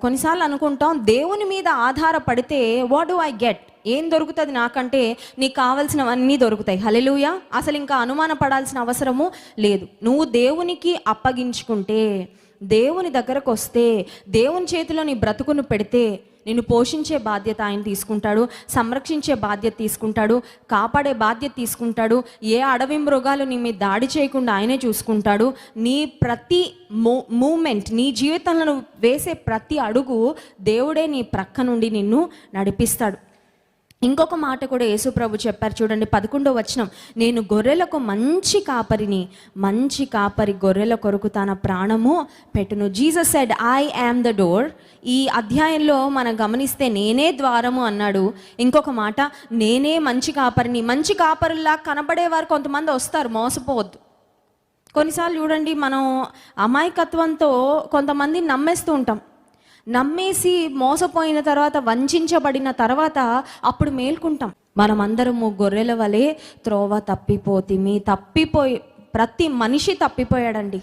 కొన్నిసార్లు అనుకుంటాం దేవుని మీద ఆధారపడితే వాట్ డూ ఐ గెట్ ఏం దొరుకుతుంది నాకంటే నీకు కావలసినవన్నీ దొరుకుతాయి. హలెలుయ అసలు ఇంకా అనుమాన పడాల్సిన అవసరము లేదు. నువ్వు దేవునికి అప్పగించుకుంటే దేవుని దగ్గరకు వస్తే దేవుని చేతిలో నీ బ్రతుకును పెడితే నిన్ను పోషించే బాధ్యత ఆయన తీసుకుంటాడు సంరక్షించే బాధ్యత తీసుకుంటాడు కాపాడే బాధ్యత తీసుకుంటాడు ఏ అడవి మృగాలు నీ మీద దాడి చేయకుండా ఆయనే చూసుకుంటాడు. నీ ప్రతి మూ మూమెంట్ నీ జీవితంలో వేసే ప్రతి అడుగు దేవుడే నీ ప్రక్క నుండి నిన్ను నడిపిస్తాడు. ఇంకొక మాట కూడా యేసుప్రభు చెప్పారు. చూడండి పదకొండో వచనం. నేను గొర్రెలకు మంచి కాపరిని మంచి కాపరి గొర్రెల కొరకు తన ప్రాణము పెట్టును. Jesus said I am the door ఈ అధ్యాయంలో మనం గమనిస్తే నేనే ద్వారము అన్నాడు. ఇంకొక మాట నేనే మంచి కాపరిని. మంచి కాపరిలా కనబడేవారు కొంతమంది వస్తారు మోసపోవద్దు. కొన్నిసార్లు చూడండి మనం అమాయకత్వంతో కొంతమంది నమ్మేస్తూ ఉంటాం. నమ్మేసి మోసపోయిన తర్వాత వంచబడిన తర్వాత అప్పుడు మేల్కుంటాం. మనమందరము గొర్రెల వలె త్రోవ తప్పిపోతిమి తప్పిపోయి ప్రతి మనిషి తప్పిపోయాడండి.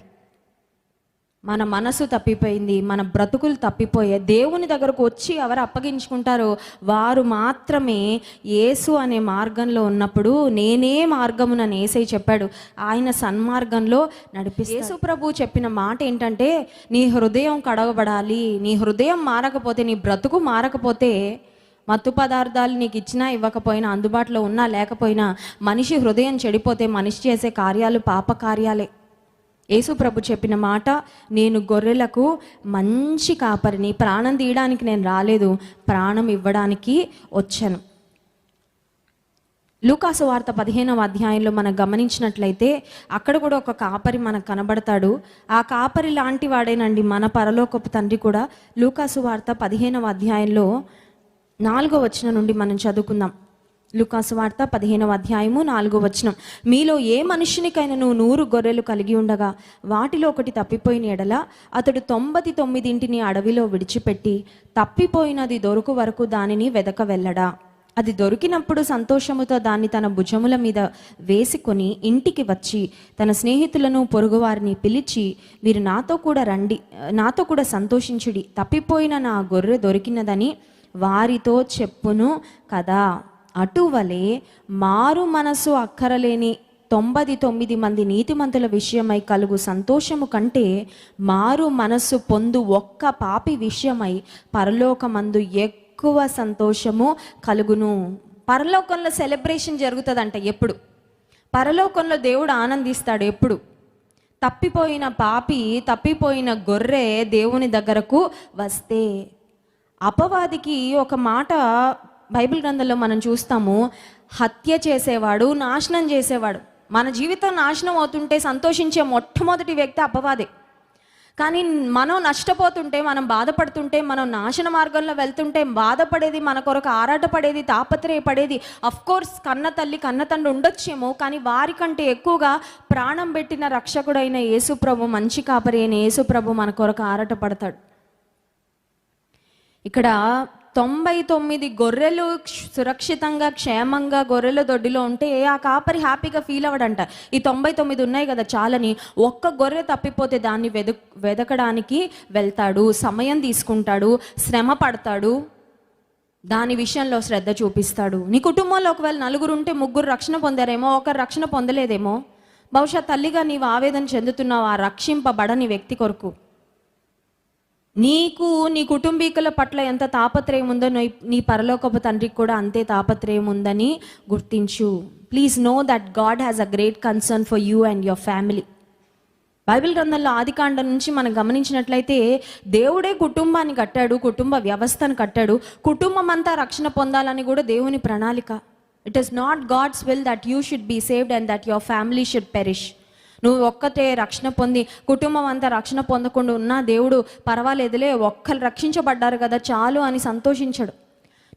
మన మనసు తప్పిపోయింది మన బ్రతుకులు తప్పిపోయే దేవుని దగ్గరకు వచ్చి ఎవరు అప్పగించుకుంటారో వారు మాత్రమే యేసు అనే మార్గంలో ఉన్నప్పుడు నేనే మార్గమునని ఏసై చెప్పాడు. ఆయన సన్మార్గంలో నడిపి యేసు ప్రభు చెప్పిన మాట ఏంటంటే నీ హృదయం కడగబడాలి నీ హృదయం మారకపోతే నీ బ్రతుకు మారకపోతే మత్తు పదార్థాలు నీకు ఇచ్చినా ఇవ్వకపోయినా అందుబాటులో ఉన్నా లేకపోయినా మనిషి హృదయం చెడిపోతే మనిషి చేసే కార్యాలు పాప కార్యాలే యేసు ప్రభు చెప్పిన మాట నేను గొర్రెలకు మంచి కాపరిని ప్రాణం తీయడానికి నేను రాలేదు ప్రాణం ఇవ్వడానికి వచ్చాను. లూకాసు వార్త పదిహేనవ అధ్యాయంలో మనం గమనించినట్లయితే అక్కడ కూడా ఒక కాపరి మనకు కనబడతాడు. ఆ కాపరి లాంటి వాడేనండి మన పరలోకపు తండ్రి కూడా. లూకాసు వార్త పదిహేనవ అధ్యాయంలో నాలుగో వచనం నుండి మనం చదువుకుందాం. లుకాసు వార్త పదిహేనవ అధ్యాయము నాలుగో వచనం. మీలో ఏ మనిషినికైనా నువ్వు నూరు గొర్రెలు కలిగి ఉండగా వాటిలో ఒకటి తప్పిపోయిన ఎడల అతడు తొంభై తొమ్మిదింటిని అడవిలో విడిచిపెట్టి తప్పిపోయినది దొరుకు వరకు దానిని వెదక వెళ్ళడా? అది దొరికినప్పుడు సంతోషముతో దాన్ని తన భుజముల మీద వేసుకొని ఇంటికి వచ్చి తన స్నేహితులను పొరుగువారిని పిలిచి వీరు నాతో కూడా రండి నాతో కూడా సంతోషించుడి తప్పిపోయిన నా గొర్రె దొరికినదని వారితో చెప్పును కదా. అటువలే మారు మనసు అక్కరలేని తొంభది తొమ్మిది మంది నీతిమంతుల విషయమై కలుగు సంతోషము కంటే మారు మనస్సు పొందు ఒక్క పాపి విషయమై పరలోకమందు ఎక్కువ సంతోషము కలుగును. పరలోకంలో సెలబ్రేషన్ జరుగుతుందంట ఎప్పుడు? పరలోకంలో దేవుడు ఆనందిస్తాడు ఎప్పుడు? తప్పిపోయిన పాపి తప్పిపోయిన గొర్రె దేవుని దగ్గరకు వస్తే అపవాదికి ఒక మాట బైబిల్ గ్రంథంలో మనం చూస్తాము హత్య చేసేవాడు నాశనం చేసేవాడు. మన జీవితం నాశనం అవుతుంటే సంతోషించే మొట్టమొదటి వ్యక్తి అపవాదే. కానీ మనం నష్టపోతుంటే మనం బాధపడుతుంటే మనం నాశన మార్గంలో వెళ్తుంటే బాధపడేది మన కొరకు ఆరాటపడేది తాపత్రయపడేది కోర్స్ కన్న తల్లి కన్న తండ్రి ఉండొచ్చేమో కానీ వారికంటే ఎక్కువగా ప్రాణం పెట్టిన రక్షకుడైన యేసుప్రభు మంచి కాపరి అయిన యేసుప్రభు మన కొరకు ఆరాటపడతాడు. ఇక్కడ తొంభై తొమ్మిది గొర్రెలు సురక్షితంగా క్షేమంగా గొర్రెల దొడ్డిలో ఉంటే ఆ కాపరి హ్యాపీగా ఫీల్ అవ్వడంట. ఈ తొంభై తొమ్మిది ఉన్నాయి కదా చాలని. ఒక్క గొర్రె తప్పిపోతే దాన్ని వెదు వెదకడానికి వెళ్తాడు సమయం తీసుకుంటాడు శ్రమ పడతాడు దాని విషయంలో శ్రద్ధ చూపిస్తాడు. నీ కుటుంబంలో ఒకవేళ నలుగురు ఉంటే ముగ్గురు రక్షణ పొందారేమో ఒకరు రక్షణ పొందలేదేమో. బహుశా తల్లిగా నీవు ఆవేదన చెందుతున్నావు ఆ రక్షింపబడని వ్యక్తి కొరకు. నీకు నీ కుటుంబీకుల పట్ల ఎంత తాపత్రయం ఉందో నీ నీ పరలోకపు తండ్రికి కూడా అంతే తాపత్రయం ఉందని గుర్తించు. Please know that God has a great concern for you and your family Bible గ్రంథంలో ఆదికాండం నుంచి మనం గమనించినట్లయితే దేవుడే కుటుంబాన్ని కట్టాడు కుటుంబ వ్యవస్థను కట్టాడు కుటుంబం అంతా రక్షణ పొందాలని కూడా దేవుని ప్రణాళిక. It is not God's will that you should be saved and that your family should perish నువ్వు ఒక్కటే రక్షణ పొంది కుటుంబం అంతా రక్షణ పొందకుండా ఉన్నా దేవుడు పర్వాలేదులే ఒక్కరు రక్షించబడ్డారు కదా చాలు అని సంతోషించాడు.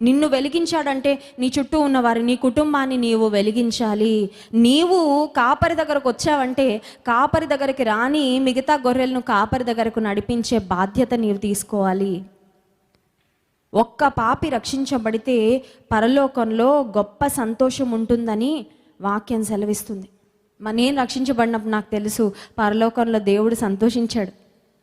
నిన్ను వెలిగించాడంటే నీ చుట్టూ ఉన్నవారు నీ కుటుంబాన్ని నీవు వెలిగించాలి. నీవు కాపరి దగ్గరకు వచ్చావంటే కాపరి దగ్గరికి రాని మిగతా గొర్రెలను కాపరి దగ్గరకు నడిపించే బాధ్యత నీవు తీసుకోవాలి. ఒక్క పాపి రక్షించబడితే పరలోకంలో గొప్ప సంతోషం ఉంటుందని వాక్యం సెలవిస్తుంది. మా నేను రక్షించబడినప్పుడు నాకు తెలుసు పరలోకంలో దేవుడు సంతోషించాడు.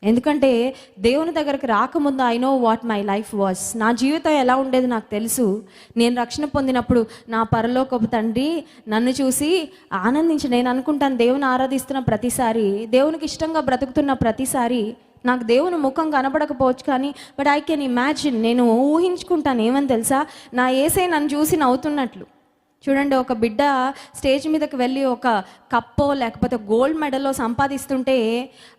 ఎందుకంటే దేవుని దగ్గరికి రాకముందు I know what my life was నా జీవితం ఎలా ఉండేది నాకు తెలుసు. నేను రక్షణ పొందినప్పుడు నా పరలోకపు తండ్రి నన్ను చూసి ఆనందించి నేను అనుకుంటాను దేవుని ఆరాధిస్తున్న ప్రతిసారి దేవునికి ఇష్టంగా బ్రతుకుతున్న ప్రతిసారి నాకు దేవుని ముఖం కనబడకపోవచ్చు కానీ బట్ ఐ కెన్ ఇమాజిన్ నేను ఊహించుకుంటాను ఏమని తెలుసా? నా ఏసై నన్ను చూసి నవ్వుతున్నట్లు. చూడండి ఒక బిడ్డ స్టేజ్ మీదకి వెళ్ళి ఒక కప్పో లేకపోతే గోల్డ్ మెడల్లో సంపాదిస్తుంటే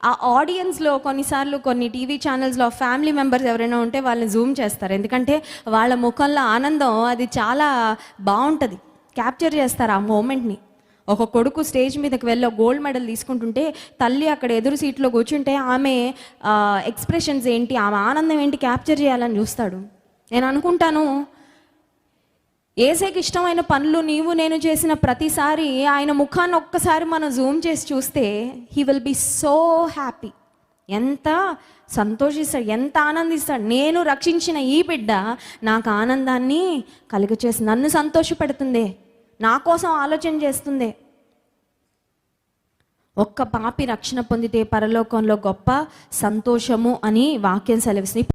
ఆ ఆడియన్స్లో కొన్నిసార్లు కొన్ని టీవీ ఛానల్స్లో ఫ్యామిలీ మెంబర్స్ ఎవరైనా ఉంటే వాళ్ళని జూమ్ చేస్తారు. ఎందుకంటే వాళ్ళ ముఖంలో ఆనందం అది చాలా బాగుంటుంది. క్యాప్చర్ చేస్తారు ఆ మూమెంట్ని ఒక కొడుకు స్టేజ్ మీదకి వెళ్ళి గోల్డ్ మెడల్ తీసుకుంటుంటే తల్లి అక్కడ ఎదురు సీట్లో కూర్చుంటే ఆమె ఎక్స్ప్రెషన్స్ ఏంటి ఆమె ఆనందం ఏంటి క్యాప్చర్ చేయాలని చూస్తాడు. నేను అనుకుంటాను ఏసైకి ఇష్టమైన పనులు నీవు నేను చేసిన ప్రతిసారి ఆయన ముఖాన్ని ఒక్కసారి మనం జూమ్ చేసి చూస్తే he will be so happy ఎంత సంతోషిస్తాడు ఎంత ఆనందిస్తాడు. నేను రక్షించిన ఈ బిడ్డ నాకు ఆనందాన్ని కలుగచేసి నన్ను సంతోషపెడుతుంది నా కోసం ఆలోచన చేస్తుంది. ఒక్క పాపి రక్షణ పొందితే పరలోకంలో గొప్ప సంతోషము అని వాక్యం సెలవిస్తుంది.